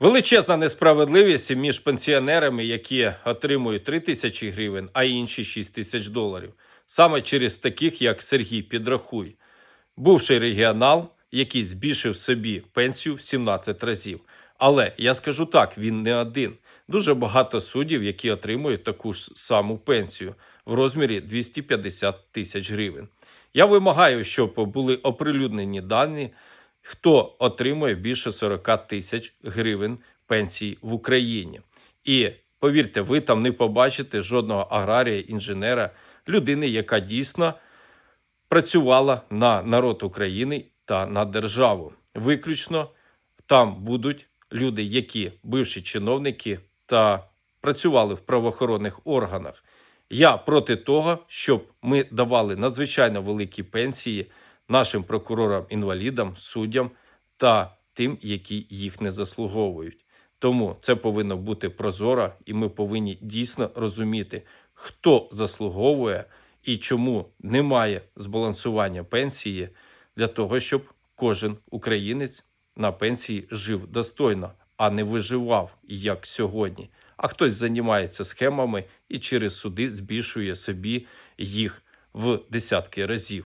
Величезна несправедливість між пенсіонерами, які отримують 3 тисячі гривень, а інші 6 тисяч доларів. Саме через таких, як Сергій Підрахуй, бувший регіонал, який збільшив собі пенсію в 17 разів. Але я скажу так: він не один. Дуже багато суддів, які отримують таку ж саму пенсію в розмірі 250 тисяч гривень. Я вимагаю, щоб були оприлюднені дані, хто отримує більше 40 тисяч гривень пенсії в Україні. І повірте, ви там не побачите жодного аграрія, інженера, людини, яка дійсно працювала на народ України та на державу. Виключно там будуть люди, які бивші чиновники та працювали в правоохоронних органах. Я проти того, щоб ми давали надзвичайно великі пенсії нашим прокурорам-інвалідам, суддям та тим, які їх не заслуговують. Тому це повинно бути прозоро, і ми повинні дійсно розуміти, хто заслуговує і чому немає збалансування пенсії для того, щоб кожен українець на пенсії жив достойно, а не виживав як сьогодні. А хтось займається схемами і через суди збільшує собі їх в десятки разів.